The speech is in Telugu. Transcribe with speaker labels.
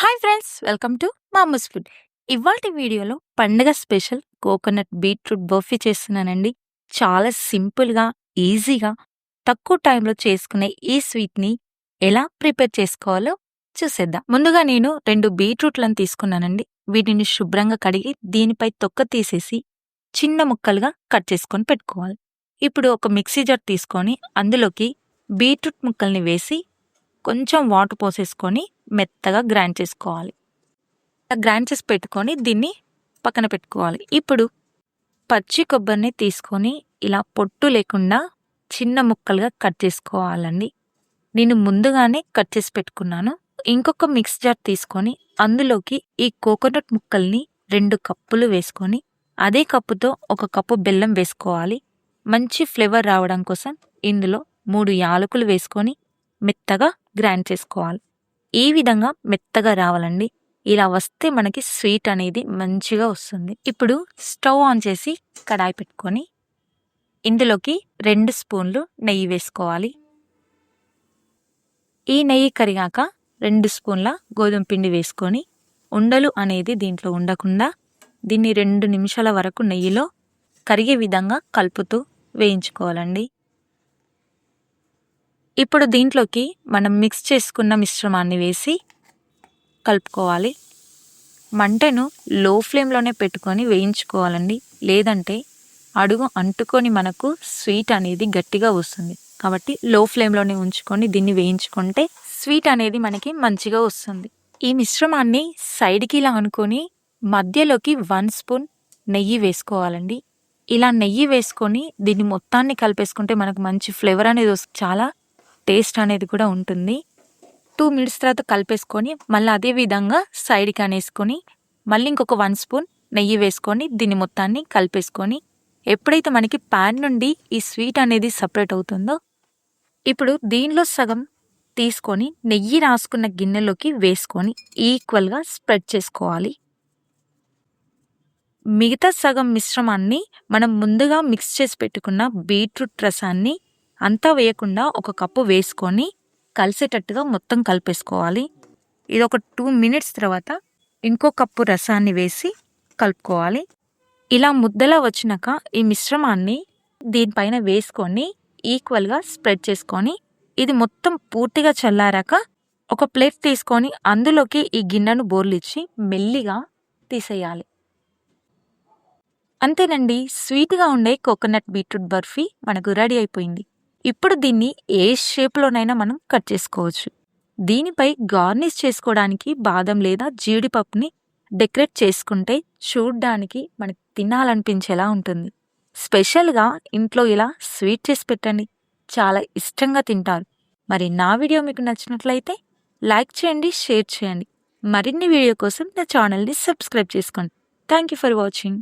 Speaker 1: Hi friends welcome to Mamu's food. ఇవాటి వీడియోలో పండగ స్పెషల్ కోకోనట్ బీట్రూట్ బర్ఫీ చేస్తున్నానండి. చాలా సింపుల్గా ఈజీగా తక్కువ టైంలో చేసుకునే ఈ స్వీట్ని ఎలా ప్రిపేర్ చేసుకోవాలో చూసేద్దాం. ముందుగా నేను రెండు బీట్రూట్లను తీసుకున్నానండి. వీటిని శుభ్రంగా కడిగి దీనిపై తొక్క తీసేసి చిన్న ముక్కలుగా కట్ చేసుకొని పెట్టుకోవాలి. ఇప్పుడు ఒక మిక్సీ జార్ తీసుకొని అందులోకి బీట్రూట్ ముక్కల్ని వేసి కొంచెం వాటర్ పోసేసుకొని మెత్తగా గ్రైండ్ చేసుకోవాలి. గ్రైండ్ చేసి పెట్టుకొని దీన్ని పక్కన పెట్టుకోవాలి. ఇప్పుడు పచ్చి కొబ్బరిని తీసుకొని ఇలా పొట్టు లేకుండా చిన్న ముక్కలుగా కట్ చేసుకోవాలండి. నేను ముందుగానే కట్ చేసి పెట్టుకున్నాను. ఇంకొక మిక్స్ జార్ తీసుకొని అందులోకి ఈ కోకోనట్ ముక్కల్ని రెండు కప్పులు వేసుకొని అదే కప్పుతో ఒక కప్పు బెల్లం వేసుకోవాలి. మంచి ఫ్లేవర్ రావడం కోసం ఇందులో మూడు యాలకులు వేసుకొని మెత్తగా గ్రైండ్ చేసుకోవాలి. ఈ విధంగా మెత్తగా రావాలండి. ఇలా వస్తే మనకి స్వీట్ అనేది మంచిగా వస్తుంది. ఇప్పుడు స్టవ్ ఆన్ చేసి కడాయి పెట్టుకొని ఇందులోకి రెండు స్పూన్లు నెయ్యి వేసుకోవాలి. ఈ నెయ్యి కరిగాక రెండు స్పూన్ల గోధుమ పిండి వేసుకొని ఉండలు అనేది దీంట్లో ఉండకుండా దీన్ని రెండు నిమిషాల వరకు నెయ్యిలో కరిగే విధంగా కలుపుతూ వేయించుకోవాలండి. ఇప్పుడు దీంట్లోకి మనం మిక్స్ చేసుకున్న మిశ్రమాన్ని వేసి కలుపుకోవాలి. మంటను లో ఫ్లేమ్లోనే పెట్టుకొని వేయించుకోవాలండి. లేదంటే అడుగు అంటుకొని మనకు స్వీట్ అనేది గట్టిగా వస్తుంది. కాబట్టి లో ఫ్లేమ్లోనే ఉంచుకొని దీన్ని వేయించుకుంటే స్వీట్ అనేది మనకి మంచిగా వస్తుంది. ఈ మిశ్రమాన్ని సైడ్కి ఇలా అనుకొని మధ్యలోకి వన్ స్పూన్ నెయ్యి వేసుకోవాలండి. ఇలా నెయ్యి వేసుకొని దీన్ని మొత్తాన్ని కలిపేసుకుంటే మనకు మంచి ఫ్లేవర్ అనేది వస్తుంది. చాలా టేస్ట్ అనేది కూడా ఉంటుంది. టూ మినిట్స్ తర్వాత కలిపేసుకొని మళ్ళీ అదే విధంగా సైడ్కి అనేసుకొని మళ్ళీ ఇంకొక వన్ స్పూన్ నెయ్యి వేసుకొని దీన్ని మొత్తాన్ని కలిపేసుకొని ఎప్పుడైతే మనకి ప్యాన్ నుండి ఈ స్వీట్ అనేది సపరేట్ అవుతుందో ఇప్పుడు దీనిలో సగం తీసుకొని నెయ్యి రాసుకున్న గిన్నెలోకి వేసుకొని ఈక్వల్గా స్ప్రెడ్ చేసుకోవాలి. మిగతా సగం మిశ్రమాన్ని మనం ముందుగా మిక్స్ చేసి పెట్టుకున్న బీట్రూట్ రసాన్ని అంతా వేయకుండా ఒక కప్పు వేసుకొని కలిసేటట్టుగా మొత్తం కలిపేసుకోవాలి. ఇది ఒక టూ మినిట్స్ తర్వాత ఇంకో కప్పు రసాన్ని వేసి కలుపుకోవాలి. ఇలా ముద్దలా వచ్చినాక ఈ మిశ్రమాన్ని దీనిపైన వేసుకొని ఈక్వల్గా స్ప్రెడ్ చేసుకొని ఇది మొత్తం పూర్తిగా చల్లారాక ఒక ప్లేట్ తీసుకొని అందులోకి ఈ గిన్నెను బోర్లిచ్చి మెల్లిగా తీసేయాలి. అంతేనండి స్వీట్గా ఉండే కోకోనట్ బీట్రూట్ బర్ఫీ మనకు రెడీ అయిపోయింది. ఇప్పుడు దీన్ని ఏ షేప్లోనైనా మనం కట్ చేసుకోవచ్చు. దీనిపై గార్నిష్ చేసుకోవడానికి బాదం లేదా జీడిపప్పుని డెకరేట్ చేసుకుంటే చూడ్డానికి మనకి తినాలనిపించేలా ఉంటుంది. స్పెషల్గా ఇంట్లో ఇలా స్వీట్ చేసి పెట్టండి. చాలా ఇష్టంగా తింటారు. మరి నా వీడియో మీకు నచ్చినట్లయితే లైక్ చేయండి షేర్ చేయండి. మరిన్ని వీడియో కోసం నా ఛానల్ని సబ్స్క్రైబ్ చేసుకోండి. Thank you for watching.